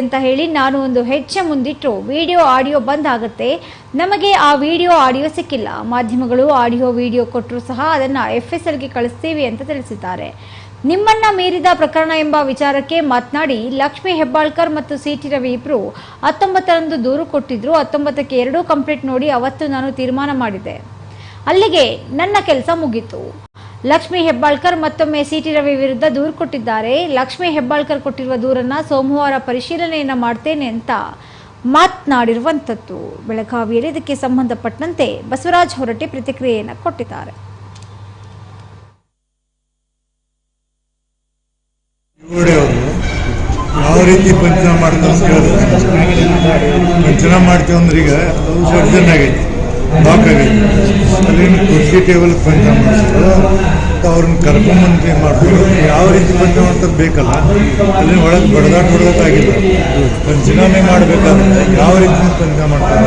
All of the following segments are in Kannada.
ಅಂತ ಹೇಳಿ ನಾನು ಒಂದು ಹೆಜ್ಜೆ ಮುಂದಿಟ್ಟು ವಿಡಿಯೋ, ಆಡಿಯೋ ಬಂದ್ ಆಗುತ್ತೆ ನಮಗೆ ಆ ವಿಡಿಯೋ, ಆಡಿಯೋ ಸಿಕ್ಕಿಲ್ಲ. ಮಾಧ್ಯಮಗಳು ಆಡಿಯೋ, ವಿಡಿಯೋ ಕೊಟ್ಟರು ಸಹ ಅದನ್ನ ಎಫ್ ಎಸ್ ಎಲ್ಗೆ ಕಳಿಸ್ತೀವಿ ಅಂತ ತಿಳಿಸಿದ್ದಾರೆ. ನಿಮ್ಮನ್ನ ಮೀರಿದ ಪ್ರಕರಣ ಎಂಬ ವಿಚಾರಕ್ಕೆ ಮಾತನಾಡಿ ಲಕ್ಷ್ಮೀ ಹೆಬ್ಬಾಳ್ಕರ್ ಮತ್ತು ಸಿ ಟಿ ರವಿ ಇಬ್ರು ಹತ್ತೊಂಬತ್ತರಂದು ದೂರು ಕೊಟ್ಟಿದ್ರು. ಹತ್ತೊಂಬತ್ತಕ್ಕೆ ಎರಡೂ ಕಂಪ್ಲೀಟ್ ನೋಡಿ ಅವತ್ತು ನಾನು ತೀರ್ಮಾನ ಮಾಡಿದೆ ಅಲ್ಲಿಗೆ ನನ್ನ ಕೆಲಸ ಮುಗೀತು. ಲಕ್ಷ್ಮೀ ಹೆಬ್ಬಾಳ್ಕರ್ ಮತ್ತೊಮ್ಮೆ ಸಿಟಿ ರವಿ ವಿರುದ್ಧ ದೂರು ಕೊಟ್ಟಿದ್ದಾರೆ. ಲಕ್ಷ್ಮಿ ಹೆಬ್ಬಾಳ್ಕರ್ ಕೊಟ್ಟಿರುವ ದೂರನ್ನ ಸೋಮವಾರ ಪರಿಶೀಲನೆಯನ್ನ ಮಾಡ್ತೇನೆ ಅಂತ ಮಾತನಾಡಿರುವಂಥದ್ದು ಬೆಳಗಾವಿಯಲ್ಲಿ ಇದಕ್ಕೆ ಸಂಬಂಧಪಟ್ಟಂತೆ ಬಸವರಾಜ್ ಹೊರಟ್ಟಿ ಪ್ರತಿಕ್ರಿಯೆಯನ್ನು ಕೊಟ್ಟಿದ್ದಾರೆ. ಯಾವ ರೀತಿ ಪಂಚನ ಮಾಡ್ತಾವ ಪಂಚನ ಮಾಡ್ತೀವಿ ಅಂದ್ರೆ ಈಗ ಅದು ಅಲ್ಲಿ ಅಲ್ಲಿನ ಕುರ್ಚಿ ಟೇಬಲ್ ಪಂಚ ಮಾಡಿಸೋದು ಮತ್ತು ಅವ್ರನ್ನ ಕರ್ಕೊಂಬಂದು ಮಾಡ್ತಾರೆ ಯಾವ ರೀತಿ ಪಂಚ ಬೇಕಲ್ಲ, ಅಲ್ಲಿ ಒಳಗೆ ಬಡದಾಟ ಹೊಡೆದಾಗಿಲ್ಲ ಪಂಚನಾಮೆ ಮಾಡಬೇಕಾದ್ರೆ ಯಾವ ರೀತಿ ಪಂಚ ಮಾಡ್ತಾರೆ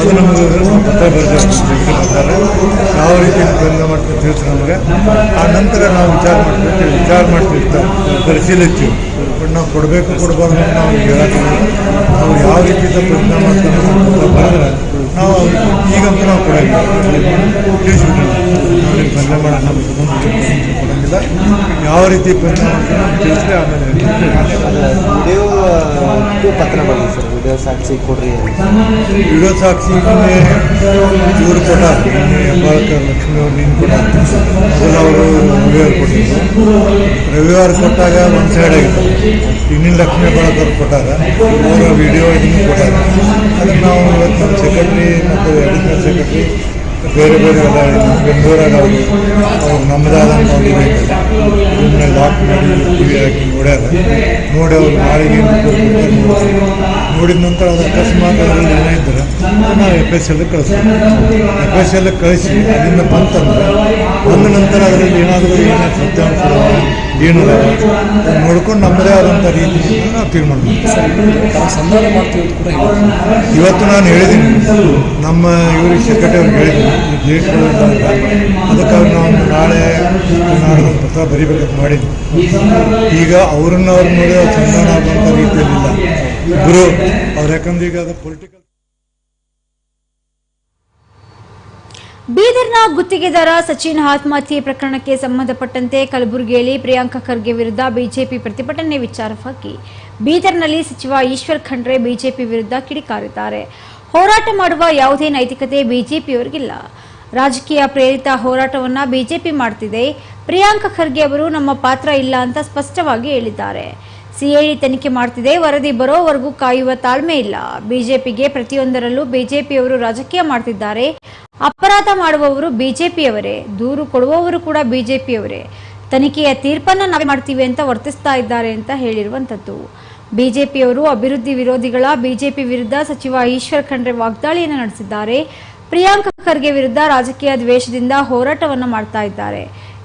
ಅದು ನಮಗೆ ಪತ್ರ ಬರ್ತಾರೆ. ಯಾವ ರೀತಿ ಪಂಚ ಮಾಡ್ತಾರೆ ತಿಳಿಸಿ ನಮಗೆ. ಆ ನಂತರ ನಾವು ವಿಚಾರ ಮಾಡ್ತೀವಿ. ವಿಚಾರ ಮಾಡ್ತಿರ್ತಾರೆ ಪರಿಶೀಲಿಸ್ತೀವಿ. ಬಟ್ ನಾವು ಕೊಡಬೇಕು, ಕೊಡಬಾರ್ದು ನಾವು ಹೇಳತ್ತೀವಿ ನಾವು ಯಾವ ರೀತಿಯಿಂದ ಪ್ರಯತ್ನ ಮಾಡ್ತಾರೆ ಬರೆದ್ರೆ ನಾವು ಈಗ ಕೂಡ ನಾವು ನಿಮ್ಗೆ ಮಾಡೋಣ ಕೊಡಂಗಿಲ್ಲ ಯಾವ ರೀತಿ ಅಂತ ತಿಳಿಸಿದ್ರೆ ಆಮೇಲೆ ವಿಡಿಯೋ ಪತ್ರ ಬಂದಿದೆ ಸರ್ ವಿಡಿಯೋ ಸಾಕ್ಷಿ ಕೊಡ್ರಿ ವಿಡಿಯೋ ಸಾಕ್ಷಿ ಇವರು ಕೊಟ್ಟಾರ ಹೆಬ್ಬಾಳ್ಕರ್ ಲಕ್ಷ್ಮಿ ಅವ್ರು ನೀನು ಕೊಟ್ಟಾರ ಮೊದಲು ಅವರು ರವಿವಾರ ಕೊಟ್ಟಿದ್ರು ರವಿವಾರ ಕೊಟ್ಟಾಗ ಒಂದು ಸೈಡ್ ಆಗಿತ್ತು ಇನ್ನಿನ ಲಕ್ಷ್ಮಿ ಹೆಬ್ಬಾಳ್ಕರ್ ಕೊಟ್ಟಾಗ ಅವರ ವಿಡಿಯೋ ಇನ್ನೂ ಕೊಟ್ಟಾಗ ಅದನ್ನು ನಾವು ಇವತ್ತು ಸೆಕ್ರೆಟ್ರಿ ಮತ್ತು ಅಡಿಷನಲ್ ಸೆಕ್ರೆಟ್ರಿ ಬೇರೆ ಬೇರೆ ಎಲ್ಲ ಬೆಂಗಳೂರಾಗ ಅವರು ನಮ್ಮದಾದಂಥ ಒಂದು ಇದನ್ನ ಲಾಕ್ ಮಾಡಿ ಟಿ ವಿ ಹಾಕಿ ನೋಡ್ಯಾರ ನೋಡಿ ಅವ್ರು ನಾಳೆಗೆ ನೋಡಿದ ನಂತರ ಅದು ಅಕಸ್ಮಾತ್ ಅದರಲ್ಲಿ ಏನೇ ಇದ್ದರೆ ನಾವು ಎಫ್ ಎಸ್ ಎಲ್ ಕಳಿಸ್ತೀವಿ. ಎಫ್ ಎಸ್ ಎಲ್ ಕಳಿಸಿ, ಅಲ್ಲಿಂದ ಬಂತಂದ್ರೆ ಬಂದ ನಂತರ ಅದರಲ್ಲಿ ಏನಾದರೂ ಏನೋ ಸತ್ಯಾಂಶ ಏನು ನೋಡ್ಕೊಂಡು ನಮ್ಮದೇ ಆದಂಥ ರೀತಿಯಿಂದ ನಾವು ತೀರ್ಮಾನ ಮಾಡ್ತೀವಿ ಇವತ್ತು ನಾನು ಹೇಳಿದ್ದೀನಿ ನಮ್ಮ ಇವ್ರಿಗೆ ಸೆಕ್ರೆಟರಿ ಅವ್ರಿಗೆ ಹೇಳಿದ್ದೀನಿ ಅದಕ್ಕಾಗಿ ಅದಕ್ಕೆ ಅವ್ರು ನಾವು ನಾಳೆ ನಾಡ್ದು ಪತ್ರ ಬರಿಬೇಕಂತ ಮಾಡಿದ್ವಿ. ಈಗ ಅವ್ರನ್ನ ಅವ್ರು ನೋಡಿ ಅವ್ರು ಸಂಧಾನ ಆಗುವಂಥ ರೀತಿಯಲ್ಲಿಲ್ಲ. ಗುರು ಅವ್ರು ಯಾಕಂದ್ರೆ ಈಗ ಅದು ಪೊಲಿಟಿಕಲ್ ಬೀದರ್ನ ಗುತ್ತಿಗೆದಾರ ಸಚಿನ್ ಆತ್ಮಹತ್ಯೆ ಪ್ರಕರಣಕ್ಕೆ ಸಂಬಂಧಪಟ್ಟಂತೆ ಕಲಬುರಗಿಯಲ್ಲಿ ಪ್ರಿಯಾಂಕಾ ಖರ್ಗೆ ವಿರುದ್ಧ ಬಿಜೆಪಿ ಪ್ರತಿಭಟನೆ ವಿಚಾರವಾಗಿ ಬೀದರ್ನಲ್ಲಿ ಸಚಿವ ಈಶ್ವರ್ ಖಂಡ್ರೆ ಬಿಜೆಪಿ ವಿರುದ್ಧ ಕಿಡಿಕಾರಿದ್ದಾರೆ. ಹೋರಾಟ ಮಾಡುವ ಯಾವುದೇ ನೈತಿಕತೆ ಬಿಜೆಪಿಯವರಿಗಿಲ್ಲ. ರಾಜಕೀಯ ಪ್ರೇರಿತ ಹೋರಾಟವನ್ನ ಬಿಜೆಪಿ ಮಾಡ್ತಿದೆ. ಪ್ರಿಯಾಂಕಾ ಖರ್ಗೆ ಅವರು ನಮ್ಮ ಪಾತ್ರ ಇಲ್ಲ ಅಂತ ಸ್ಪಷ್ಟವಾಗಿ ಹೇಳಿದ್ದಾರೆ. ಸಿಐಡಿ ತನಿಖೆ ಮಾಡ್ತಿದೆ. ವರದಿ ಬರೋವರೆಗೂ ಕಾಯುವ ತಾಳ್ಮೆ ಇಲ್ಲ. ಬಿಜೆಪಿಗೆ ಪ್ರತಿಯೊಂದರಲ್ಲೂ ಬಿಜೆಪಿಯವರು ರಾಜಕೀಯ ಮಾಡ್ತಿದ್ದಾರೆ. ಅಪರಾಧ ಮಾಡುವವರು ಬಿಜೆಪಿಯವರೇ. ದೂರು ಕೊಡುವವರು ಕೂಡ ಬಿಜೆಪಿಯವರೇ. ತನಿಖೆಯ ತೀರ್ಪನ್ನು ನಾವೇ ಮಾಡ್ತೀವಿ ಅಂತ ವರ್ತಿಸ್ತಾ ಇದ್ದಾರೆ ಅಂತ ಹೇಳಿರುವಂತದ್ದು ಬಿಜೆಪಿಯವರು ಅಭಿವೃದ್ಧಿ ವಿರೋಧಿಗಳ, ಬಿಜೆಪಿ ವಿರುದ್ಧ ಸಚಿವ ಈಶ್ವರ್ ಖಂಡ್ರೆ ವಾಗ್ದಾಳಿಯನ್ನು ನಡೆಸಿದ್ದಾರೆ. ಪ್ರಿಯಾಂಕ ಖರ್ಗೆ ವಿರುದ್ಧ ರಾಜಕೀಯ ದ್ವೇಷದಿಂದ ಹೋರಾಟವನ್ನು ಮಾಡ್ತಾ ಇದ್ದಾರೆ.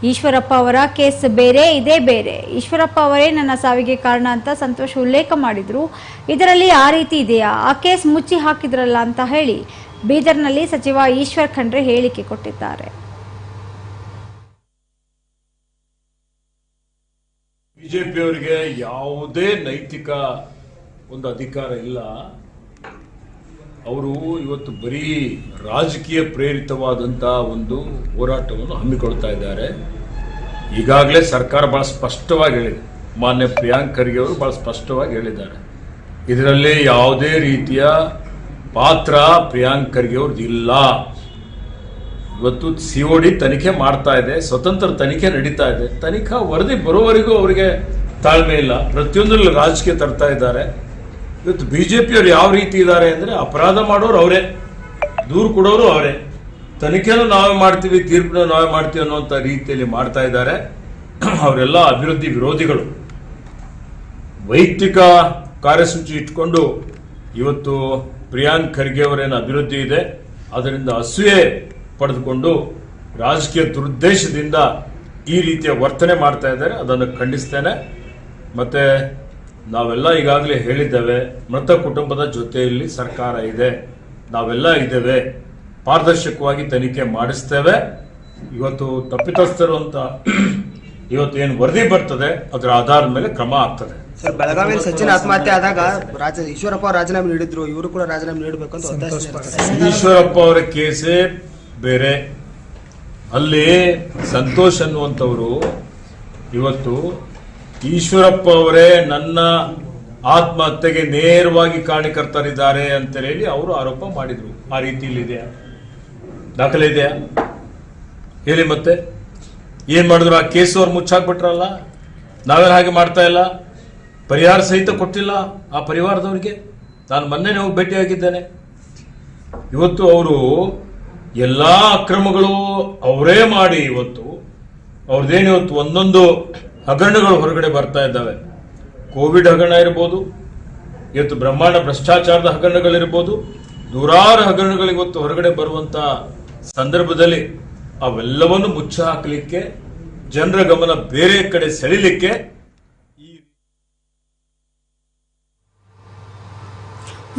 ಈಶ್ವರಪ್ಪ ಅವರ ಕೇಸ್ ಬೇರೆ, ಇದೇ ಬೇರೆ. ಈಶ್ವರಪ್ಪ ಅವರೇ ನನ್ನ ಸಾವಿಗೆ ಕಾರಣ ಅಂತ ಸಂತೋಷ್ ಉಲ್ಲೇಖ ಮಾಡಿದ್ರು. ಇದರಲ್ಲಿ ಆ ರೀತಿ ಇದೆಯಾ? ಆ ಕೇಸ್ ಮುಚ್ಚಿ ಹಾಕಿದ್ರಲ್ಲ ಅಂತ ಹೇಳಿ ಬೀದರ್ನಲ್ಲಿ ಸಚಿವ ಈಶ್ವರ್ ಖಂಡ್ರೆ ಹೇಳಿಕೆ ಕೊಟ್ಟಿದ್ದಾರೆ. ಬಿಜೆಪಿಯವರಿಗೆ ಯಾವುದೇ ನೈತಿಕ ಒಂದು ಅಧಿಕಾರ ಇಲ್ಲ. ಅವರು ಇವತ್ತು ಬರೀ ರಾಜಕೀಯ ಪ್ರೇರಿತವಾದಂಥ ಒಂದು ಹೋರಾಟವನ್ನು ಹಮ್ಮಿಕೊಳ್ತಾ ಇದ್ದಾರೆ. ಈಗಾಗಲೇ ಸರ್ಕಾರ ಬಹಳ ಸ್ಪಷ್ಟವಾಗಿ ಹೇಳಿದೆ. ಮಾನ್ಯ ಪ್ರಿಯಾಂಕ್ ಖರ್ಗೆ ಅವರು ಬಹಳ ಸ್ಪಷ್ಟವಾಗಿ ಹೇಳಿದ್ದಾರೆ. ಇದರಲ್ಲಿ ಯಾವುದೇ ರೀತಿಯ ಪಾತ್ರ ಪ್ರಿಯಾಂಕ್ ಖರ್ಗೆ ಅವ್ರದ್ದು ಇಲ್ಲ. ಇವತ್ತು ಸಿ ಒ ಡಿ ತನಿಖೆ ಮಾಡ್ತಾ ಇದೆ, ಸ್ವತಂತ್ರ ತನಿಖೆ ನಡೀತಾ ಇದೆ. ತನಿಖಾ ವರದಿ ಬರೋವರೆಗೂ ಅವರಿಗೆ ತಾಳ್ಮೆ ಇಲ್ಲ. ಪ್ರತಿಯೊಂದರಲ್ಲಿ ರಾಜಕೀಯ ತರ್ತಾ ಇದ್ದಾರೆ. ಇವತ್ತು ಬಿ ಜೆ ಪಿಯವರು ಯಾವ ರೀತಿ ಇದ್ದಾರೆ ಅಂದರೆ ಅಪರಾಧ ಮಾಡೋರು ಅವರೇ. ದೂರು ಕೊಡೋರು ಅವರೇ. ತನಿಖೆನೂ ನಾವೇ ಮಾಡ್ತೀವಿ ತೀರ್ಪನ್ನು ನಾವೇ ಮಾಡ್ತೀವಿ ಅನ್ನೋಂಥ ರೀತಿಯಲ್ಲಿ ಮಾಡ್ತಾ ಇದ್ದಾರೆ. ಅವರೆಲ್ಲ ಅಭಿವೃದ್ಧಿ ವಿರೋಧಿಗಳು. ವೈಯಕ್ತಿಕ ಕಾರ್ಯಸೂಚಿ ಇಟ್ಕೊಂಡು ಇವತ್ತು ಪ್ರಿಯಾಂಕ್ ಖರ್ಗೆ ಅವರೇನು ಅಭಿವೃದ್ಧಿ ಇದೆ, ಅದರಿಂದ ಅಸೂಯೆ ಪಡೆದುಕೊಂಡು ರಾಜಕೀಯ ದುರುದ್ದೇಶದಿಂದ ಈ ರೀತಿಯ ವರ್ತನೆ ಮಾಡ್ತಾ ಇದ್ದಾರೆ. ಅದನ್ನು ಖಂಡಿಸ್ತೇನೆ. ಮತ್ತೆ ನಾವೆಲ್ಲ ಈಗಾಗಲೇ ಹೇಳಿದ್ದೇವೆ ಮೃತ ಕುಟುಂಬದ ಜೊತೆಯಲ್ಲಿ ಸರ್ಕಾರ ಇದೆ. ನಾವೆಲ್ಲ ಇದ್ದೇವೆ. ಪಾರದರ್ಶಕವಾಗಿ ತನಿಖೆ ಮಾಡಿಸ್ತೇವೆ. ಇವತ್ತು ತಪ್ಪಿತಸ್ಥರು ಅಂತ ಇವತ್ತು ಏನು ವರದಿ ಬರ್ತದೆ ಅದರ ಆಧಾರದ ಮೇಲೆ ಕ್ರಮ ಆಗ್ತದೆ. ಸರ್ ಬೆಳಗಾವಿಯಲ್ಲಿ ಸಚಿನ್ ಆತ್ಮಹತ್ಯೆ ಆದಾಗ ರಾಜ ಈಶ್ವರಪ್ಪ ರಾಜೀನಾಮೆ ನೀಡಿದ್ರು ಇವರು ಕೂಡ ರಾಜೀನಾಮೆ ನೀಡಬೇಕು ಅಂತ ಒತ್ತಾಯಿಸಿದ್ದಾರೆ ಈಶ್ವರಪ್ಪ ಅವರ ಕೇಸೇ ಬೇರೆ. ಅಲ್ಲಿ ಸಂತೋಷ್ ಅನ್ನುವಂಥವರು ಇವತ್ತು ಈಶ್ವರಪ್ಪ ಅವರೇ ನನ್ನ ಆತ್ಮಹತ್ಯೆಗೆ ನೇರವಾಗಿ ಕಾರಣಕರ್ತರಿದ್ದಾರೆ ಅಂತ ಹೇಳಿ ಅವರು ಆರೋಪ ಮಾಡಿದ್ರು. ಆ ರೀತಿಯಲ್ಲಿ ಇದೆಯಾ ದಾಖಲೆ ಇದೆಯಾ? ಹೇಳಿ ಮತ್ತೆ. ಏನ್ ಮಾಡಿದ್ರು? ಆ ಕೇಸು ಅವ್ರು ಮುಚ್ಚಾಕ್ಬಿಟ್ರಲ್ಲ? ನಾವೇನು ಹಾಗೆ ಮಾಡ್ತಾ ಇಲ್ಲ? ಪರಿಹಾರ ಸಹಿತ ಕೊಟ್ಟಿಲ್ಲ ಆ ಪರಿವಾರದವ್ರಿಗೆ? ನಾನು ಮೊನ್ನೆ ಹೋಗಿ ಭೇಟಿಯಾಗಿದ್ದೇನೆ. ಇವತ್ತು ಅವರು ಎಲ್ಲ ಅಕ್ರಮಗಳು ಅವರೇ ಮಾಡಿ ಇವತ್ತು. ಅವ್ರದ್ದೇನು ಇವತ್ತು ಒಂದೊಂದು ಹಗರಣಗಳು ಹೊರಗಡೆ ಬರ್ತಾ ಇದ್ದಾವೆ. ಕೋವಿಡ್ ಹಗರಣ ಇರ್ಬೋದು, ಇವತ್ತು ಬ್ರಹ್ಮಾಂಡ ಭ್ರಷ್ಟಾಚಾರದ ಹಗರಣಗಳಿರ್ಬೋದು, ನೂರಾರು ಹಗರಣಗಳು ಇವತ್ತು ಹೊರಗಡೆ ಬರುವಂತ ಸಂದರ್ಭದಲ್ಲಿ ಅವೆಲ್ಲವನ್ನು ಮುಚ್ಚ ಹಾಕಲಿಕ್ಕೆ, ಜನರ ಗಮನ ಬೇರೆ ಕಡೆ ಸೆಳಿಲಿಕ್ಕೆ ಈ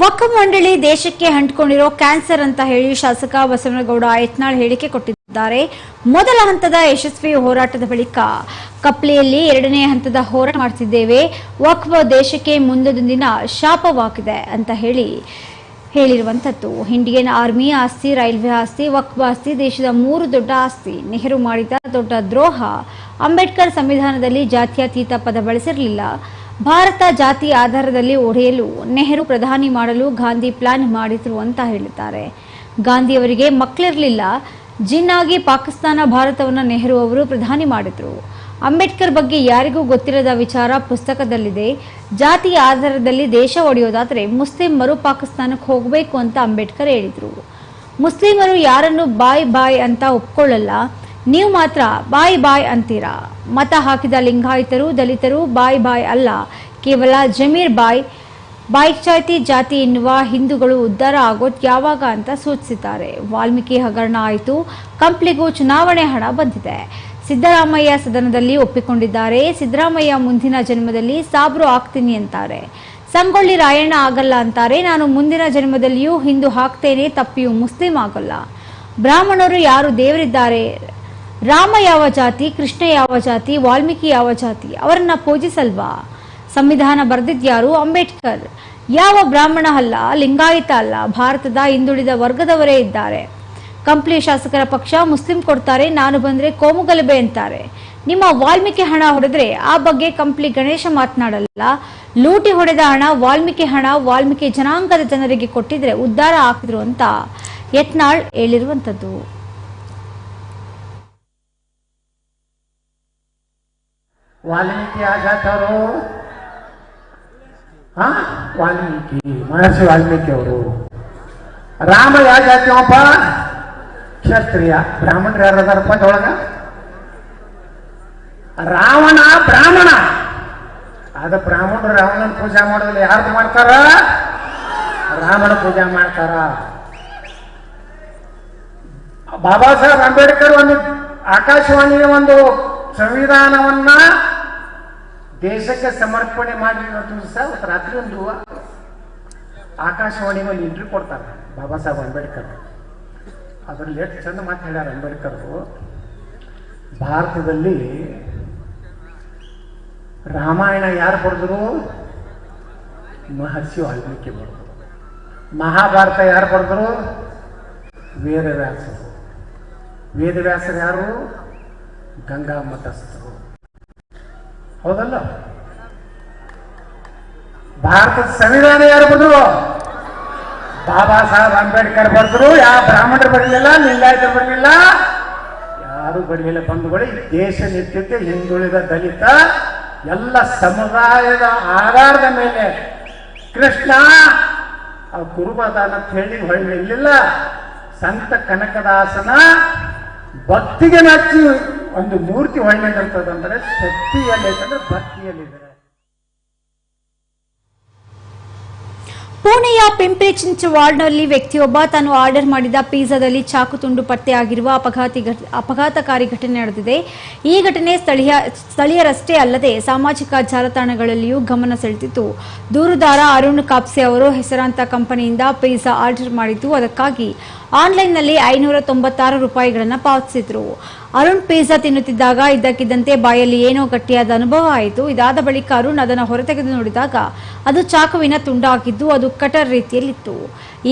ವಕ್ಫ್ ಮಂಡಳಿ ದೇಶಕ್ಕೆ ಅಂಟಿಕೊಂಡಿರೋ ಕ್ಯಾನ್ಸರ್ ಅಂತ ಹೇಳಿ ಶಾಸಕ ಬಸವನಗೌಡ ಯತ್ನಾಳ್ ಹೇಳಿಕೆ ಕೊಟ್ಟಿದ್ದಾರೆ. ಮೊದಲ ಹಂತದ ಯಶಸ್ವಿ ಹೋರಾಟದ ಬಳಿಕ ಕಪ್ಲೆಯಲ್ಲಿ ಎರಡನೇ ಹಂತದ ಹೋರಾಟ ಮಾಡ್ತಿದ್ದೇವೆ. ವಕ್ಫ್ ದೇಶಕ್ಕೆ ಮುಂದೊಂದು ದಿನ ಶಾಪವಾಗಿದೆ ಅಂತ ಹೇಳಿ ಹೇಳಿರುವಂಥದ್ದು. ಇಂಡಿಯನ್ ಆರ್ಮಿ ಆಸ್ತಿ, ರೈಲ್ವೆ ಆಸ್ತಿ, ವಕ್ಫ್ ಆಸ್ತಿ, ದೇಶದ ಮೂರು ದೊಡ್ಡ ಆಸ್ತಿ. ನೆಹರು ಮಾಡಿದ ದೊಡ್ಡ ದ್ರೋಹ. ಅಂಬೇಡ್ಕರ್ ಸಂವಿಧಾನದಲ್ಲಿ ಜಾತ್ಯತೀತ ಪದ ಬಳಸಿರಲಿಲ್ಲ. ಭಾರತ ಜಾತಿ ಆಧಾರದಲ್ಲಿ ಒಡೆಯಲು ನೆಹರು ಪ್ರಧಾನಿ ಮಾಡಲು ಗಾಂಧಿ ಪ್ಲಾನ್ ಮಾಡಿದ್ರು ಅಂತ ಹೇಳಿದ್ದಾರೆ. ಗಾಂಧಿಯವರಿಗೆ ಮಕ್ಕಳಿರಲಿಲ್ಲ. ಜಿನ್ನಾಗಿ ಪಾಕಿಸ್ತಾನ ಭಾರತವನ್ನು ನೆಹರು ಅವರು ಪ್ರಧಾನಿ ಮಾಡಿದ್ರು. ಅಂಬೇಡ್ಕರ್ ಬಗ್ಗೆ ಯಾರಿಗೂ ಗೊತ್ತಿರದ ವಿಚಾರ ಪುಸ್ತಕದಲ್ಲಿದೆ. ಜಾತಿ ಆಧಾರದಲ್ಲಿ ದೇಶ ಒಡೆಯೋದಾದ್ರೆ ಮುಸ್ಲಿಮರು ಪಾಕಿಸ್ತಾನಕ್ಕೆ ಹೋಗಬೇಕು ಅಂತ ಅಂಬೇಡ್ಕರ್ ಹೇಳಿದರು. ಮುಸ್ಲಿಮರು ಯಾರನ್ನು ಬಾಯ್ ಬಾಯ್ ಅಂತ ಒಪ್ಕೊಳ್ಳಲ್ಲ. ನೀವು ಮಾತ್ರ ಬಾಯ್ ಬಾಯ್ ಅಂತೀರಾ? ಮತ ಹಾಕಿದ ಲಿಂಗಾಯತರು, ದಲಿತರು ಬಾಯ್ ಬಾಯ್ ಅಲ್ಲ. ಕೇವಲ ಜಮೀರ್ ಬಾಯ್ ಬಾಯ್ಚಾಯ್ತಿ ಜಾತಿ ಎನ್ನುವ ಹಿಂದೂಗಳು ಉದ್ಧಾರ ಆಗೋದು ಯಾವಾಗ ಅಂತ ಸೂಚಿಸಿದ್ದಾರೆ. ವಾಲ್ಮೀಕಿ ಹಗರಣ ಆಯಿತು, ಕಂಪ್ಲಿಗೂ ಚುನಾವಣೆ ಹಣ ಬಂದಿದೆ. ಸಿದ್ದರಾಮಯ್ಯ ಸದನದಲ್ಲಿ ಒಪ್ಪಿಕೊಂಡಿದ್ದಾರೆ. ಸಿದ್ದರಾಮಯ್ಯ ಮುಂದಿನ ಜನ್ಮದಲ್ಲಿ ಸಾಬ್ರು ಆಗ್ತೀನಿ ಅಂತಾರೆ. ಸಂಗೊಳ್ಳಿ ರಾಯಣ್ಣ ಆಗಲ್ಲ ಅಂತಾರೆ. ನಾನು ಮುಂದಿನ ಜನ್ಮದಲ್ಲಿಯೂ ಹಿಂದೂ ಹಾಕ್ತೇನೆ ತಪ್ಪಿಯೂ ಮುಸ್ಲಿಂ ಆಗಲ್ಲ. ಬ್ರಾಹ್ಮಣರು ಯಾರು ದೇವರಿದ್ದಾರೆ? ರಾಮ ಯಾವ ಜಾತಿ, ಕೃಷ್ಣ ಯಾವ ಜಾತಿ, ವಾಲ್ಮೀಕಿ ಯಾವ ಜಾತಿ, ಅವರನ್ನ ಪೂಜಿಸಲ್ವಾ? ಸಂವಿಧಾನ ಬರೆದಿದ್ಯಾರು ಅಂಬೇಡ್ಕರ್. ಯಾವ ಬ್ರಾಹ್ಮಣ ಅಲ್ಲ, ಲಿಂಗಾಯತ ಅಲ್ಲ, ಭಾರತದ ಹಿಂದುಳಿದ ವರ್ಗದವರೇ ಇದ್ದಾರೆ. ಕಂಪ್ಲಿ ಶಾಸಕರ ಪಕ್ಷ ಮುಸ್ಲಿಂ ಕೊಡ್ತಾರೆ, ನಾನು ಬಂದ್ರೆ ಕೋಮುಗಲಭೆ ಅಂತಾರೆ. ನಿಮ್ಮ ವಾಲ್ಮೀಕಿ ಹಣ ಹೊಡೆದ್ರೆ ಆ ಬಗ್ಗೆ ಕಂಪ್ಲಿ ಗಣೇಶ ಮಾತನಾಡಲ್ಲ. ಲೂಟಿ ಹೊಡೆದ ಹಣ ವಾಲ್ಮೀಕಿ ಹಣ, ವಾಲ್ಮೀಕಿ ಜನಾಂಗದ ಜನರಿಗೆ ಕೊಟ್ಟಿದ್ರೆ ಉದ್ಧಾರ ಹಾಕಿದ್ರು ಅಂತ ಯತ್ನಾಳ್ ಹೇಳಿರುವಂತದ್ದು ವಾಲ್ಮೀಕಿ ಆಜಾತವರು ಹಾ ವಾಲ್ಮೀಕಿ ಮಹರ್ಷಿ ವಾಲ್ಮೀಕಿ ಅವರು ರಾಮ ಯಾವ ಕ್ಷತ್ರಿಯ. ಬ್ರಾಹ್ಮಣರು ಯಾರು ಅದಾರಪ್ಪ ಅದ್ರೊಳಗ ರಾವಣ, ಬ್ರಾಹ್ಮಣ. ಅದ ಬ್ರಾಹ್ಮಣರು ರಾವಣನ ಪೂಜೆ ಮಾಡೋದಿಲ್ಲ ಯಾರು ಮಾಡ್ತಾರ? ರಾಮನ ಪೂಜೆ ಮಾಡ್ತಾರ. ಬಾಬಾ ಸಾಹೇಬ್ ಅಂಬೇಡ್ಕರ್ ಒಂದು ಆಕಾಶವಾಣಿಯ ಒಂದು ಸಂವಿಧಾನವನ್ನ ದೇಶಕ್ಕೆ ಸಮರ್ಪಣೆ ಮಾಡಿರೋ ದಿವಸ ಅವತ್ತು ರಾತ್ರಿ ಒಂದು ಆಕಾಶವಾಣಿ ಒಂದು ಇಂಟರ್ವ್ಯೂ ಕೊಡ್ತಾರೆ. ಬಾಬಾ ಸಾಹೇಬ್ ಅಂಬೇಡ್ಕರ್. ಅದ್ರಲ್ಲಿ ಎಷ್ಟು ಚಂದ ಮಾತು ಹೇಳ್ಯಾರ ಅಂಬೇಡ್ಕರ್ ಭಾರತದಲ್ಲಿ ರಾಮಾಯಣ ಯಾರು ಬರೆದ್ರು? ಮಹರ್ಷಿ ವಾಲ್ಮೀಕಿ ಬರೆದ್ರು. ಮಹಾಭಾರತ ಯಾರು ಬರೆದ್ರು? ವೇದವ್ಯಾಸರು. ವೇದವ್ಯಾಸರು ಯಾರು? ಗಂಗಾ ಮತಸ್ಥರು. ಹೌದಲ್ಲ? ಭಾರತದ ಸಂವಿಧಾನ ಯಾರು ಬರೆದ್ರು? ಬಾಬಾ ಸಾಹೇಬ್ ಅಂಬೇಡ್ಕರ್ ಬರೆದ್ರು, ಯಾವ ಬ್ರಾಹ್ಮಣರು ಬರಲಿಲ್ಲ, ಲಿಂಗಾಯತರು ಬರಲಿಲ್ಲ. ಯಾರು ಬರಲಿಲ್ಲ ಬಂಧುಗಳು ದೇಶ ನಿತ್ಯಕ್ಕೆ ಹಿಂದುಳಿದ ದಲಿತ, ಎಲ್ಲ ಸಮುದಾಯದ ಆಧಾರದ ಮೇಲೆ ಕೃಷ್ಣ, ಆ ಕುರುಬದಾನ ಅಂತ ಹೇಳಿ ಹೊಳ್ಳಿ ನಿಲ್ಲಿಲ್ಲ ಸಂತ ಕನಕದಾಸನ ಭಕ್ತಿಗೆ ಮೆಚ್ಚಿ ಒಂದು ಮೂರ್ತಿ ಹೊಳ್ಳಿ ಶಕ್ತಿಯಲ್ಲಿ ಶಕ್ತಿಯಲ್ಲಿದೆ ಭಕ್ತಿಯಲ್ಲಿದೆ ಪುಣೆಯ ಪಿಂಪ್ರಿ ಚಿಂಚವಾಡ್ನಲ್ಲಿ ವ್ಯಕ್ತಿಯೊಬ್ಬ ತಾನು ಆರ್ಡರ್ ಮಾಡಿದ ಪಿಜ್ಜಾದಲ್ಲಿ ಚಾಕು ತುಂಡು ಪತ್ತೆಯಾಗಿರುವ ಅಪಘಾತಿ ಅಪಘಾತಕಾರಿ ಘಟನೆ ನಡೆದಿದೆ. ಈ ಘಟನೆ ಸ್ಥಳೀಯ, ಸ್ಥಳೀಯರಷ್ಟೇ ಅಲ್ಲದೆ ಸಾಮಾಜಿಕ ಜಾಲತಾಣಗಳಲ್ಲಿಯೂ ಗಮನ ಸೆಳೆದಿತ್ತು. ದೂರುದಾರ ಅರುಣ್ ಕಾಪ್ಸೆ ಅವರು ಹೆಸರಾಂತ ಕಂಪನಿಯಿಂದ ಪಿಜ್ಜಾ ಆರ್ಡರ್ ಮಾಡಿದ್ದು, ಅದಕ್ಕಾಗಿ ಆನ್ಲೈನ್ನಲ್ಲಿ ಐನೂರ ತೊಂಬತ್ತಾರು ರೂಪಾಯಿಗಳನ್ನು ಪಾವತಿಸಿದ್ರು. ಅರುಣ್ ಪಿಜ್ಜಾ ತಿನ್ನುತ್ತಿದ್ದಾಗ ಇದ್ದಕ್ಕಿದ್ದಂತೆ ಬಾಯಲ್ಲಿ ಏನೋ ಗಟ್ಟಿಯಾದ ಅನುಭವ ಆಯಿತು. ಇದಾದ ಬಳಿಕ ಅರುಣ್ ಅದನ್ನು ಹೊರತೆಗೆದು ನೋಡಿದಾಗ ಅದು ಚಾಕುವಿನ ತುಂಡಾಗಿದ್ದು ಅದು ಕಟರ್ ರೀತಿಯಲ್ಲಿತ್ತು.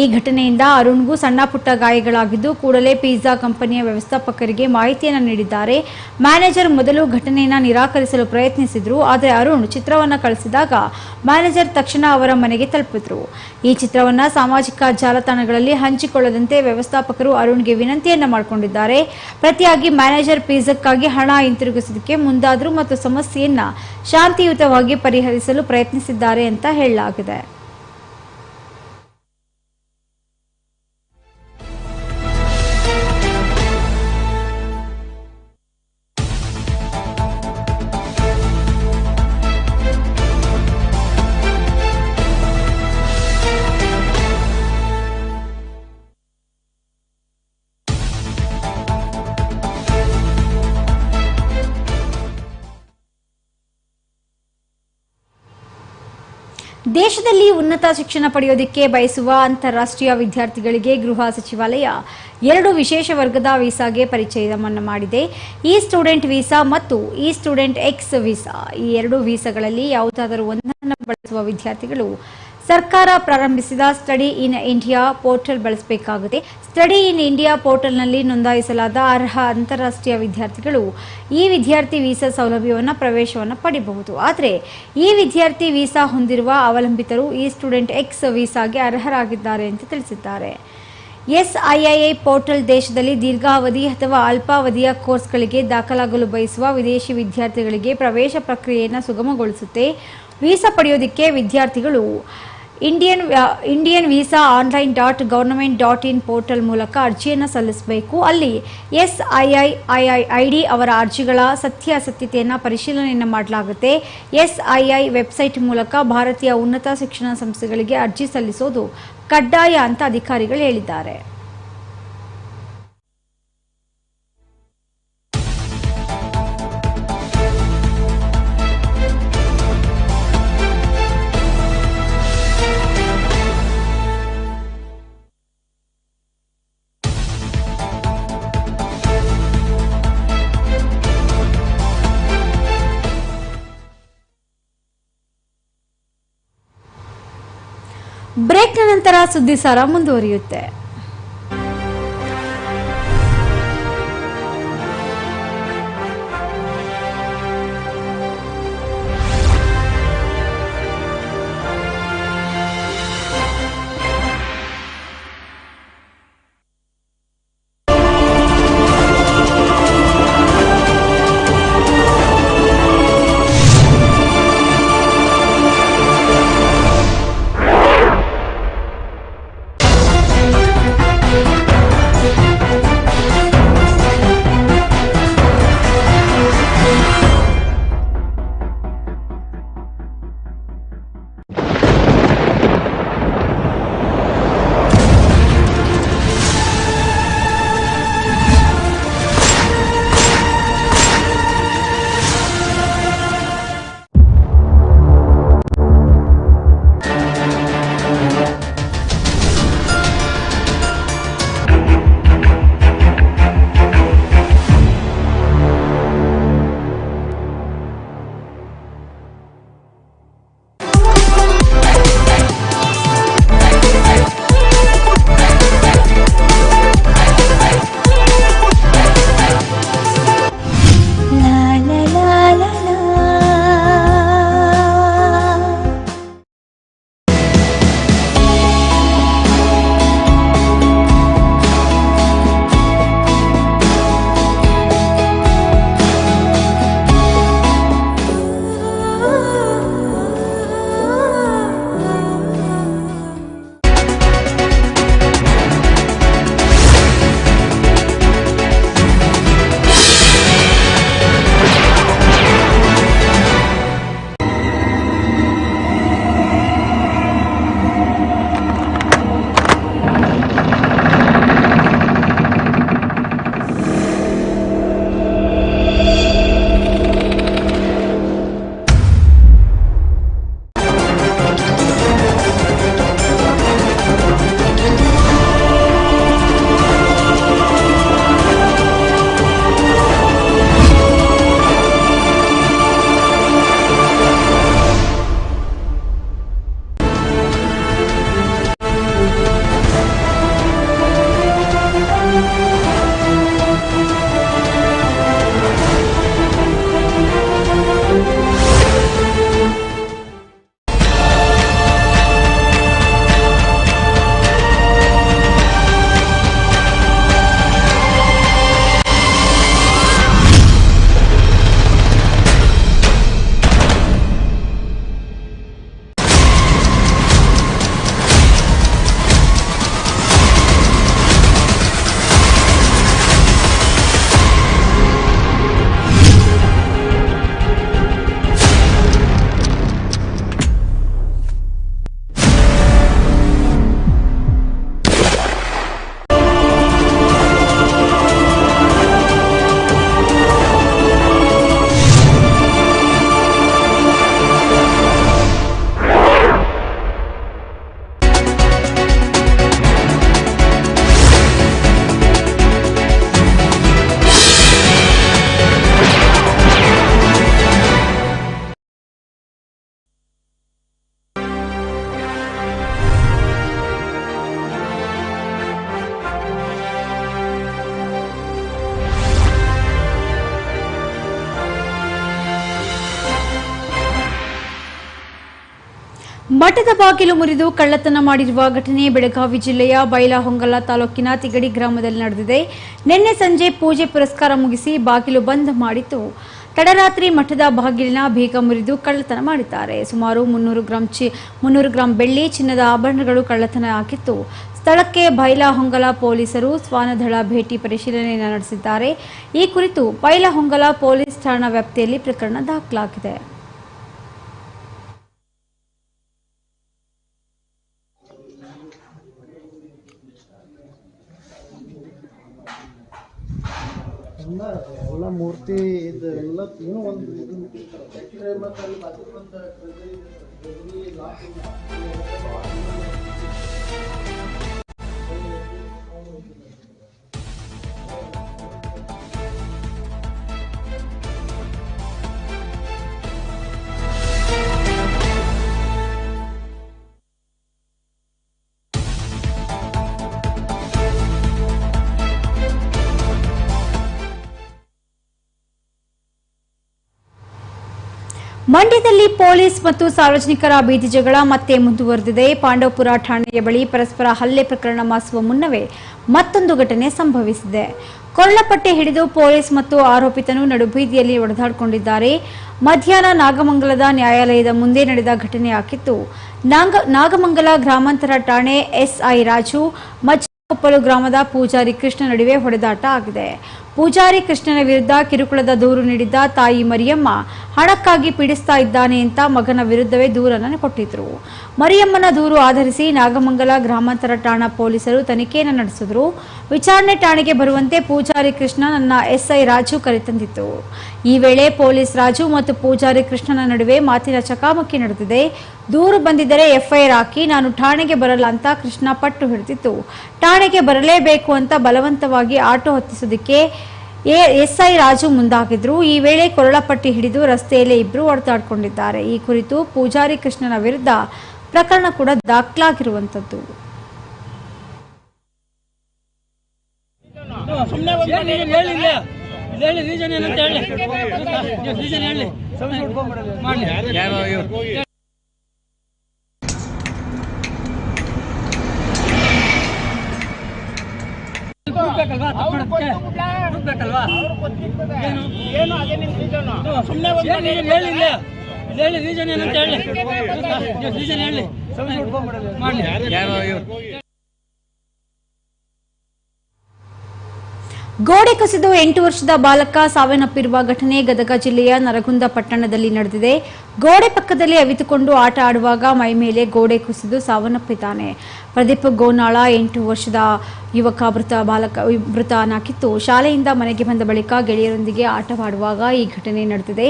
ಈ ಘಟನೆಯಿಂದ ಅರುಣ್ಗೂ ಸಣ್ಣ ಪುಟ್ಟ ಗಾಯಗಳಾಗಿದ್ದು ಕೂಡಲೇ ಪಿಜ್ಜಾ ಕಂಪನಿಯ ವ್ಯವಸ್ಥಾಪಕರಿಗೆ ಮಾಹಿತಿಯನ್ನು ನೀಡಿದ್ದಾರೆ. ಮ್ಯಾನೇಜರ್ ಮೊದಲು ಘಟನೆಯನ್ನು ನಿರಾಕರಿಸಲು ಪ್ರಯತ್ನಿಸಿದ್ರು, ಆದರೆ ಅರುಣ್ ಚಿತ್ರವನ್ನು ಕಳಿಸಿದಾಗ ಮ್ಯಾನೇಜರ್ ತಕ್ಷಣ ಅವರ ಮನೆಗೆ ತಲುಪಿದ್ರು. ಈ ಚಿತ್ರವನ್ನು ಸಾಮಾಜಿಕ ಜಾಲತಾಣಗಳಲ್ಲಿ ಹಂಚಿಕೊಳ್ಳದಂತೆ ವ್ಯವಸ್ಥಾಪಕರು ಅರುಣ್ಗೆ ವಿನಂತಿಯನ್ನು ಮಾಡಿಕೊಂಡಿದ್ದಾರೆ. ಪ್ರತಿಯಾಗಿ ಮ್ಯಾನೇಜರ್ ಪಿಜ್ಜಾಕ್ಕಾಗಿ ಹಣ ಹಿಂತಿರುಗಿಸೋದಕ್ಕೆ ಮುಂದಾದರು ಮತ್ತು ಸಮಸ್ಯೆಯನ್ನು ಶಾಂತಿಯುತವಾಗಿ ಪರಿಹರಿಸಲು ಪ್ರಯತ್ನಿಸಿದ್ದಾರೆ ಅಂತ ಹೇಳಲಾಗಿದೆ. ದೇಶದಲ್ಲಿ ಉನ್ನತ ಶಿಕ್ಷಣ ಪಡೆಯೋದಕ್ಕೆ ಬಯಸುವ ಅಂತಾರಾಷ್ಟ್ರೀಯ ವಿದ್ಯಾರ್ಥಿಗಳಿಗೆ ಗೃಹ ಸಚಿವಾಲಯ ಎರಡು ವಿಶೇಷ ವರ್ಗದ ವೀಸಾಗೆ ಪರಿಚಯವನ್ನು ಮಾಡಿದೆ. ಈ ಸ್ಟೂಡೆಂಟ್ ವೀಸಾ ಮತ್ತು ಈ ಸ್ಟೂಡೆಂಟ್ ಎಕ್ಸ್ ವೀಸಾ. ಈ ಎರಡು ವೀಸಾಗಳಲ್ಲಿ ಯಾವುದಾದರೂ ಒಂದನ್ನು ಬಳಸುವ ವಿದ್ಯಾರ್ಥಿಗಳು ಸರ್ಕಾರ ಪ್ರಾರಂಭಿಸಿದ ಸ್ಟಡಿ ಇನ್ ಇಂಡಿಯಾ ಪೋರ್ಟಲ್ ಬಳಸಬೇಕಾಗುತ್ತೆ. ಸ್ಟಡಿ ಇನ್ ಇಂಡಿಯಾ ಪೋರ್ಟಲ್ನಲ್ಲಿ ನೋಂದಾಯಿಸಲಾದ ಅರ್ಹ ಅಂತಾರಾಷ್ಟ್ರೀಯ ವಿದ್ಯಾರ್ಥಿಗಳು ಈ ವಿದ್ಯಾರ್ಥಿ ವೀಸಾ ಸೌಲಭ್ಯವನ್ನು ಪ್ರವೇಶವನ್ನು ಪಡೆಯಬಹುದು ಆದರೆ ಈ ವಿದ್ಯಾರ್ಥಿ ವೀಸಾ ಹೊಂದಿರುವ ಅವಲಂಬಿತರು ಈ ಸ್ಟೂಡೆಂಟ್ ಎಕ್ಸ್ ವೀಸಾಗೆ ಅರ್ಹರಾಗಿದ್ದಾರೆ ಅಂತ ತಿಳಿಸಿದ್ದಾರೆ. ಎಸ್ಐಐಐ ಪೋರ್ಟಲ್ ದೇಶದಲ್ಲಿ ದೀರ್ಘಾವಧಿ ಅಥವಾ ಅಲ್ಪಾವಧಿಯ ಕೋರ್ಸ್ಗಳಿಗೆ ದಾಖಲಾಗಲು ಬಯಸುವ ವಿದೇಶಿ ವಿದ್ಯಾರ್ಥಿಗಳಿಗೆ ಪ್ರವೇಶ ಪ್ರಕ್ರಿಯೆಯನ್ನು ಸುಗಮಗೊಳಿಸುತ್ತೆ. ವೀಸಾ ಪಡೆಯೋದಕ್ಕೆ ವಿದ್ಯಾರ್ಥಿಗಳು Indian Indian visa online dot government dot in portal ಮೂಲಕ ಅರ್ಜಿಯನ್ನು ಸಲ್ಲಿಸಬೇಕು. ಅಲ್ಲಿ S I I I I I D ಅವರ ಅರ್ಜಿಗಳ ಸತ್ಯಾಸತ್ಯತೆಯನ್ನು ಪರಿಶೀಲನೆಯನ್ನು ಮಾಡಲಾಗುತ್ತೆ. ಐ ವೆಬ್ಸೈಟ್ ಮೂಲಕ ಭಾರತೀಯ ಉನ್ನತ ಶಿಕ್ಷಣ ಸಂಸ್ಥೆಗಳಿಗೆ ಅರ್ಜಿ ಸಲ್ಲಿಸೋದು ಕಡ್ಡಾಯ ಅಂತ ಅಧಿಕಾರಿಗಳು ಹೇಳಿದ್ದಾರೆ. ಬ್ರೇಕ್ನ ನಂತರ ಸುದ್ದಿ ಸಾರ ಮುಂದುವರಿಯುತ್ತೆ. ಮಠದ ಬಾಗಿಲು ಮುರಿದು ಕಳ್ಳತನ ಮಾಡಿರುವ ಘಟನೆ ಬೆಳಗಾವಿ ಜಿಲ್ಲೆಯ ಬೈಲಹೊಂಗಲ ತಾಲೂಕಿನ ತಿಗಡಿ ಗ್ರಾಮದಲ್ಲಿ ನಡೆದಿದೆ. ನಿನ್ನೆ ಸಂಜೆ ಪೂಜೆ ಪುರಸ್ಕಾರ ಮುಗಿಸಿ ಬಾಗಿಲು ಬಂದ್ ಮಾಡಿತು ತಡರಾತ್ರಿ ಮಠದ ಬಾಗಿಲಿನ ಬೀಗ ಮುರಿದು ಕಳ್ಳತನ ಮಾಡಿದ್ದಾರೆ. ಸುಮಾರು ಮುನ್ನೂರು ಗ್ರಾಂ ಚಿ, ಮುನ್ನೂರು ಗ್ರಾಂ ಬೆಳ್ಳಿ ಚಿನ್ನದ ಆಭರಣಗಳು ಕಳ್ಳತನ ಆಗಿತ್ತು. ಸ್ಥಳಕ್ಕೆ ಬೈಲಹೊಂಗಲ ಪೊಲೀಸರು ಸ್ವಾನದಳ ಭೇಟಿ ಪರಿಶೀಲನೆ ನಡೆಸಿದ್ದಾರೆ. ಈ ಕುರಿತು ಬೈಲಹೊಂಗಲ ಪೊಲೀಸ್ ಠಾಣಾ ವ್ಯಾಪ್ತಿಯಲ್ಲಿ ಪ್ರಕರಣ ದಾಖಲಾಗಿದೆ. ಎಲ್ಲ ಮೂರ್ತಿ ಇದು ಎಲ್ಲ ಏನೋ ಒಂದು ಇದು ಮಂಡ್ಯದಲ್ಲಿ ಪೊಲೀಸ್ ಮತ್ತು ಸಾರ್ವಜನಿಕರ ಬೀದಿ ಜಗಳ ಮತ್ತೆ ಮುಂದುವರೆದಿದೆ. ಪಾಂಡವಪುರ ಠಾಣೆಯ ಬಳಿ ಪರಸ್ಪರ ಹಲ್ಲೆ ಪ್ರಕರಣ ಮಾಸುವ ಮುನ್ನವೇ ಮತ್ತೊಂದು ಘಟನೆ ಸಂಭವಿಸಿದೆ. ಕೊರಳಪಟ್ಟೆ ಹಿಡಿದು ಪೊಲೀಸ್ ಮತ್ತು ಆರೋಪಿತನು ನಡುಬೀದಿಯಲ್ಲಿ ಒಡೆದಾಡಿಕೊಂಡಿದ್ದಾರೆ. ಮಧ್ಯಾಹ್ನ ನಾಗಮಂಗಲದ ನ್ಯಾಯಾಲಯದ ಮುಂದೆ ನಡೆದ ಘಟನೆ ಆಗಿತ್ತು. ನಾಗ, ನಾಗಮಂಗಲ ಗ್ರಾಮಾಂತರ ಠಾಣೆ ಎಸ್ಐ ರಾಜು ಮಚ್ಚಕೊಪ್ಪಲು ಗ್ರಾಮದ ಪೂಜಾರಿ ಕೃಷ್ಣ ನಡುವೆ ಹೊಡೆದಾಟ ಆಗಿದೆ. ಪೂಜಾರಿ ಕೃಷ್ಣನ ವಿರುದ್ಧ ಕಿರುಕುಳದ ದೂರು ನೀಡಿದ್ದ ತಾಯಿ ಮರಿಯಮ್ಮ ಹಣಕ್ಕಾಗಿ ಪೀಡಿಸ್ತಾ ಇದ್ದಾನೆ ಅಂತ ಮಗನ ವಿರುದ್ಧವೇ ದೂರನ್ನು ಕೊಟ್ಟಿದ್ರು. ಮರಿಯಮ್ಮನ ದೂರು ಆಧರಿಸಿ ನಾಗಮಂಗಲ ಗ್ರಾಮಾಂತರ ಠಾಣಾ ಪೊಲೀಸರು ತನಿಖೆಯನ್ನು ನಡೆಸಿದ್ರು. ವಿಚಾರಣೆ ಠಾಣೆಗೆ ಬರುವಂತೆ ಪೂಜಾರಿ ಕೃಷ್ಣ ನನ್ನ ಎಸ್ಐ ರಾಜು ಕರೆತಂದಿತ್ತು. ಈ ವೇಳೆ ಪೊಲೀಸ್ ರಾಜು ಮತ್ತು ಪೂಜಾರಿ ಕೃಷ್ಣನ ನಡುವೆ ಮಾತಿನ ಚಕಾಮಕಿ ನಡೆದಿದೆ. ದೂರು ಬಂದಿದ್ದರೆ ಎಫ್ಐಆರ್ ಹಾಕಿ ನಾನು ಠಾಣೆಗೆ ಬರಲ್ಲ ಅಂತ ಕೃಷ್ಣ ಪಟ್ಟು ಹಿಡಿದಿತ್ತು. ಠಾಣೆಗೆ ಬರಲೇಬೇಕು ಅಂತ ಬಲವಂತವಾಗಿ ಆಟೋ ಹತ್ತಿಸೋದಕ್ಕೆ ಎ- ಎಸ್ಐ ರಾಜು ಮುಂದಾಗಿದ್ರು. ಈ ವೇಳೆ ಕೊರಳಪಟ್ಟಿ ಹಿಡಿದು ರಸ್ತೆಯಲ್ಲೇ ಇಬ್ರು ಹೊಡೆದಾಡ್ಕೊಂಡಿದ್ದಾರೆ ಈ ಕುರಿತು ಪೂಜಾರಿ ಕೃಷ್ಣನ ವಿರುದ್ಧ ಪ್ರಕರಣ ಕೂಡ ದಾಖಲಾಗಿರುವಂತದ್ದು ಹೇಳಿ ಹೇಳಿ ರೀಸನ್ ಏನಂತ ಹೇಳಿ ರೀಸನ್ ಹೇಳಿ. ಮಾಡ್ಲಿ. ಗೋಡೆ ಕುಸಿದು ಎಂಟು ವರ್ಷದ ಬಾಲಕ ಸಾವನ್ನಪ್ಪಿರುವ ಘಟನೆ ಗದಗ ಜಿಲ್ಲೆಯ ನರಗುಂದ ಪಟ್ಟಣದಲ್ಲಿ ನಡೆದಿದೆ. ಗೋಡೆ ಪಕ್ಕದಲ್ಲಿ ಅವಿತುಕೊಂಡು ಆಟ ಆಡುವಾಗ ಮೈ ಮೇಲೆ ಗೋಡೆ ಕುಸಿದು ಸಾವನ್ನಪ್ಪಿದ್ದಾನೆ. ಪ್ರದೀಪ್ ಗೋನಾಳ, ಎಂಟು ವರ್ಷದ ಯುವಕ, ಮೃತ ಬಾಲಕ ಮೃತನಾಗಿತ್ತು ಶಾಲೆಯಿಂದ ಮನೆಗೆ ಬಂದ ಬಳಿಕ ಗೆಳೆಯರೊಂದಿಗೆ ಆಟವಾಡುವಾಗ ಈ ಘಟನೆ ನಡೆದಿದೆ.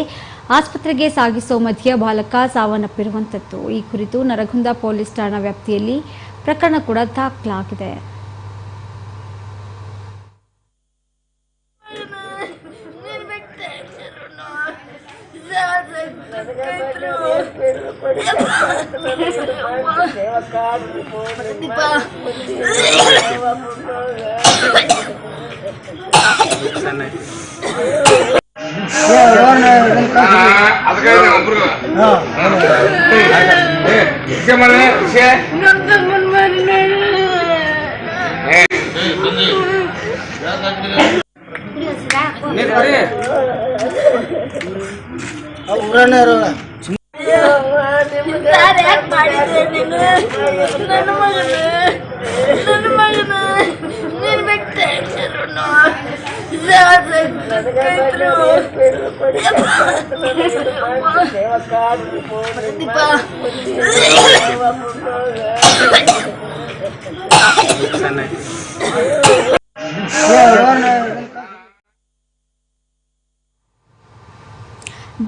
ಆಸ್ಪತ್ರೆಗೆ ಸಾಗಿಸೋ ಮಧ್ಯ ಬಾಲಕ ಸಾವನ್ನಪ್ಪಿರುವಂತದ್ದು. ಈ ಕುರಿತು ನರಗುಂದ ಪೊಲೀಸ್ ಠಾಣಾ ವ್ಯಾಪ್ತಿಯಲ್ಲಿ ಪ್ರಕರಣ ಕೂಡ ದಾಖಲಾಗಿದೆ. ಊರನ್ನೇ ಇರೋಲ್ಲ ಯಾಕೆ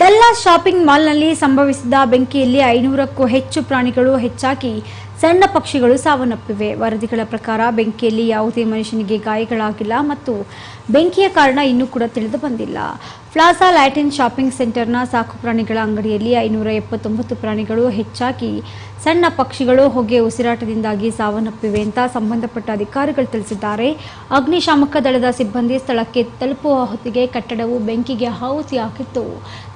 Dallas shopping ಮಾಲ್ನಲ್ಲಿ ಸಂಭವಿಸಿದ ಬೆಂಕಿಯಲ್ಲಿ ಐನೂರಕ್ಕೂ ಹೆಚ್ಚು ಪ್ರಾಣಿಗಳು ಹೆಚ್ಚಾಗಿ ಸಣ್ಣ ಪಕ್ಷಿಗಳು ಸಾವನ್ನಪ್ಪಿವೆ. ವರದಿಗಳ ಪ್ರಕಾರ ಬೆಂಕಿಯಲ್ಲಿ ಯಾವುದೇ ಮನುಷ್ಯನಿಗೆ ಗಾಯಗಳಾಗಿಲ್ಲ ಮತ್ತು ಬೆಂಕಿಯ ಕಾರಣ ಇನ್ನೂ ಕೂಡ ತಿಳಿದು ಬಂದಿಲ್ಲ. ಪ್ಲಾಜಾ ಲ್ಯಾಟಿನ್ ಶಾಪಿಂಗ್ ಸೆಂಟರ್ನ ಸಾಕು ಪ್ರಾಣಿಗಳ ಅಂಗಡಿಯಲ್ಲಿ ಐನೂರ ಎಪ್ಪತ್ತೊಂಬತ್ತು ಪ್ರಾಣಿಗಳು ಹೆಚ್ಚಾಗಿ ಸಣ್ಣ ಪಕ್ಷಿಗಳು ಹೊಗೆ ಉಸಿರಾಟದಿಂದಾಗಿ ಸಾವನ್ನಪ್ಪಿವೆ ಅಂತ ಸಂಬಂಧಪಟ್ಟ ಅಧಿಕಾರಿಗಳು ತಿಳಿಸಿದ್ದಾರೆ. ಅಗ್ನಿಶಾಮಕ ದಳದ ಸಿಬ್ಬಂದಿ ಸ್ಥಳಕ್ಕೆ ತಲುಪುವ ಹೊತ್ತಿಗೆ ಕಟ್ಟಡವು ಬೆಂಕಿಗೆ ಆಹುತಿಯಾಗಿತ್ತು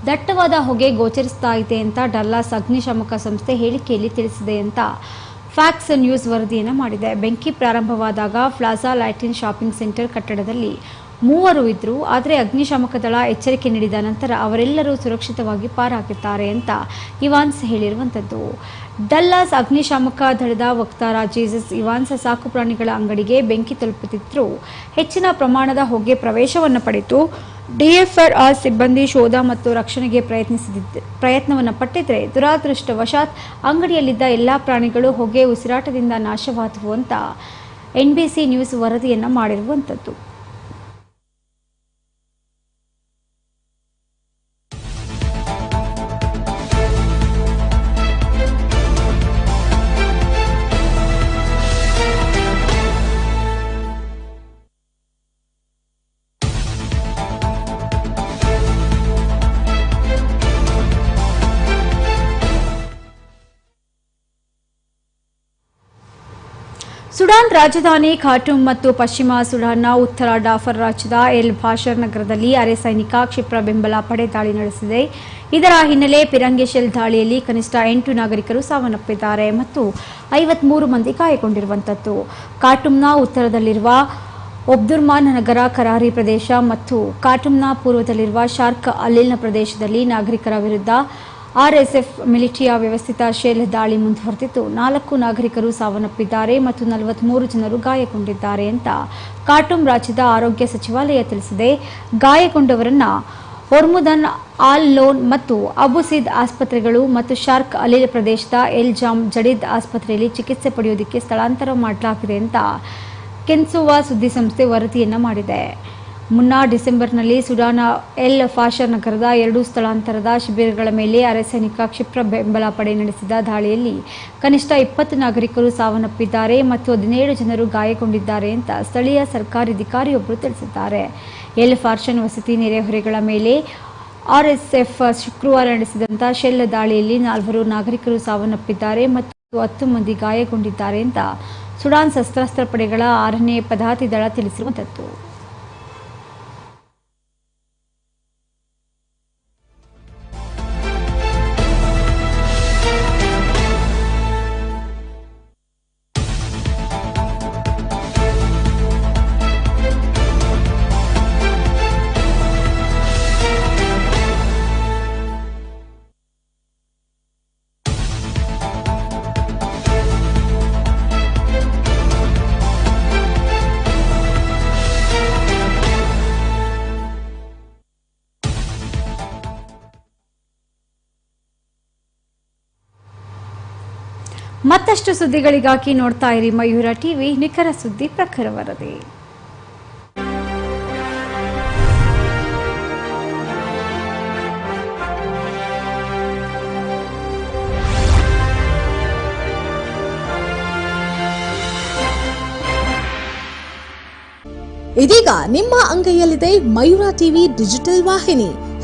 ದಟ್ಟವಾದ ಹೊಗೆ ಗೋಚರಿಸ್ತಾ ಇದೆ ಅಂತ ಡಲ್ಲಾಸ್ ಅಗ್ನಿಶಾಮಕ ಸಂಸ್ಥೆ ಹೇಳಿಕೆಯಲ್ಲಿ ತಿಳಿಸಿದೆ ಅಂತ ಫ್ಯಾಕ್ಸ್ ನ್ಯೂಸ್ ವರದಿಯನ್ನು ಮಾಡಿದೆ. ಬೆಂಕಿ ಪ್ರಾರಂಭವಾದಾಗ ಪ್ಲಾಜಾ ಲ್ಯಾಟಿನ್ ಶಾಪಿಂಗ್ ಸೆಂಟರ್ ಕಟ್ಟಡದಲ್ಲಿ ಮೂವರು ಇದ್ದರು ಆದರೆ ಅಗ್ನಿಶಾಮಕ ದಳ ಎಚ್ಚರಿಕೆ ನೀಡಿದ ನಂತರ ಅವರೆಲ್ಲರೂ ಸುರಕ್ಷಿತವಾಗಿ ಪಾರಾಗಿದ್ದಾರೆ ಅಂತ ಇವಾನ್ಸ್ ಹೇಳಿರುವಂಥದ್ದು ಡಲ್ಲಾಸ್ ಅಗ್ನಿಶಾಮಕ ದಳದ ವಕ್ತಾರ ಜೀಸಸ್ ಇವಾನ್ಸ್ ಸಾಕುಪ್ರಾಣಿಗಳ ಅಂಗಡಿಗೆ ಬೆಂಕಿ ತಲುಪುತ್ತಿದ್ದರೂ ಹೆಚ್ಚಿನ ಪ್ರಮಾಣದ ಹೊಗೆ ಪ್ರವೇಶವನ್ನು ಪಡೆಯಿತು ಡಿಎಫ್ಆರ್ ಸಿಬ್ಬಂದಿ ಶೋಧ ಮತ್ತು ರಕ್ಷಣೆಗೆ ಪ್ರಯತ್ನಿಸಿದ ಪ್ರಯತ್ನವನ್ನು ಪಟ್ಟಿದ್ರೆ ದುರಾದೃಷ್ಟವಶಾತ್ ಅಂಗಡಿಯಲ್ಲಿದ್ದ ಎಲ್ಲಾ ಪ್ರಾಣಿಗಳು ಹೊಗೆ ಉಸಿರಾಟದಿಂದ ನಾಶವಾದವು ಅಂತ ಎನ್ ಬಿ ಎನ್ಬಿಸಿ ನ್ಯೂಸ್ ವರದಿಯನ್ನು ಮಾಡಿರುವಂಥದ್ದು ಸುಡಾನ್ ರಾಜಧಾನಿ ಖಾಟೂಮ್ ಮತ್ತು ಪಶ್ಚಿಮ ಸುಡಾನ್ನ ಉತ್ತರ ಡಾಫರ್ ರಾಜ್ಯದ ಎಲ್ ಭಾಷರ್ ನಗರದಲ್ಲಿ ಅರೆ ಸೈನಿಕ ಕ್ಷಿಪ್ರ ಬೆಂಬಲ ಪಡೆ ದಾಳಿ ನಡೆಸಿದೆ. ಇದರ ಹಿನ್ನೆಲೆ ಪಿರಂಗಿ ಶೆಲ್ ದಾಳಿಯಲ್ಲಿ ಕನಿಷ್ಠ ಎಂಟು ನಾಗರಿಕರು ಸಾವನ್ನಪ್ಪಿದ್ದಾರೆ ಮತ್ತು ಐವತ್ಮೂರು ಮಂದಿ ಗಾಯಗೊಂಡಿರುವಂಥದ್ದು ಖಾಟೂಮ್ನ ಉತ್ತರದಲ್ಲಿರುವ ಒಬ್ದುರ್ಮಾನ್ ನಗರ ಕರಾರಿ ಪ್ರದೇಶ ಮತ್ತು ಖಾಟೂಮ್ನ ಪೂರ್ವದಲ್ಲಿರುವ ಶಾರ್ಕ್ ಅಲಿಲ್ನ ಪ್ರದೇಶದಲ್ಲಿ ನಾಗರಿಕರ ವಿರುದ್ಧ ಆರ್ಎಸ್ಎಫ್ ಮಿಲಿಟರಿಯ ವ್ಯವಸ್ಥಿತ ಶೆಲ್ ದಾಳಿ ಮುಂದುವರೆದಿದ್ದು, ನಾಲ್ಕು ನಾಗರಿಕರು ಸಾವನ್ನಪ್ಪಿದ್ದಾರೆ ಮತ್ತು ನಲವತ್ಮೂರು ಜನರು ಗಾಯಗೊಂಡಿದ್ದಾರೆ ಅಂತ ಕಾರ್ಟೂಮ್ ರಾಜ್ಯದ ಆರೋಗ್ಯ ಸಚಿವಾಲಯ ತಿಳಿಸಿದೆ. ಗಾಯಗೊಂಡವರನ್ನ ಹೊರ್ಮುದನ್ ಆಲ್ ಲೋನ್ ಮತ್ತು ಅಬುಸಿದ್ ಆಸ್ಪತ್ರೆಗಳು ಮತ್ತು ಶಾರ್ಕ್ ಅಲಿಲ್ ಪ್ರದೇಶದ ಎಲ್ ಜಾಮ್ ಜಡೀದ್ ಆಸ್ಪತ್ರೆಯಲ್ಲಿ ಚಿಕಿತ್ಸೆ ಪಡೆಯೋದಕ್ಕೆ ಸ್ಥಳಾಂತರ ಮಾಡಲಾಗಿದೆ ಅಂತ ಕೆನ್ಸುವಾ ಸುದ್ದಿಸಂಸ್ಥೆ ವರದಿಯನ್ನು ಮಾಡಿದೆ. ಮುನ್ನಾ ಡಿಸೆಂಬರ್ನಲ್ಲಿ ಸುಡಾನ ಎಲ್ ಫಾಷರ್ ನಗರದ ಎರಡು ಸ್ಥಳಾಂತರದ ಶಿಬಿರಗಳ ಮೇಲೆ ಅರೆಸೈನಿಕ ಕ್ಷಿಪ್ರ ಬೆಂಬಲ ಪಡೆ ನಡೆಸಿದ ದಾಳಿಯಲ್ಲಿ ಕನಿಷ್ಠ ಇಪ್ಪತ್ತು ನಾಗರಿಕರು ಸಾವನ್ನಪ್ಪಿದ್ದಾರೆ ಮತ್ತು ಹದಿನೇಳು ಜನರು ಗಾಯಗೊಂಡಿದ್ದಾರೆ ಅಂತ ಸ್ಥಳೀಯ ಸರ್ಕಾರಿ ಅಧಿಕಾರಿಯೊಬ್ಬರು ತಿಳಿಸಿದ್ದಾರೆ. ಎಲ್ ಫಾರ್ಷನ್ ವಸತಿ ನೆರೆಹೊರೆಗಳ ಮೇಲೆ ಆರ್ಎಸ್ಎಫ್ ಶುಕ್ರವಾರ ನಡೆಸಿದಂಥ ಶೆಲ್ ದಾಳಿಯಲ್ಲಿ ನಾಲ್ವರು ನಾಗರಿಕರು ಸಾವನ್ನಪ್ಪಿದ್ದಾರೆ ಮತ್ತು ಹತ್ತು ಮಂದಿ ಗಾಯಗೊಂಡಿದ್ದಾರೆ ಅಂತ ಸುಡಾನ್ ಸಶಸ್ತ್ರ ಪಡೆಗಳ ಆರನೇ ಪದಾತಿ ದಳ ತಿಳಿಸಿರುವಂಥದ್ದು ಮತ್ತಷ್ಟು ಸುದ್ದಿಗಳಿಗಾಗಿ ನೋಡ್ತಾ ಇರಿ ಮಯೂರ ಟಿವಿ, ನಿಖರ ಸುದ್ದಿ ಪ್ರಖರ ವರದಿ. ಇದೀಗ ನಿಮ್ಮ ಅಂಗೈಯಲ್ಲಿದೆ ಮಯೂರ ಟಿವಿ ಡಿಜಿಟಲ್ ವಾಹಿನಿ.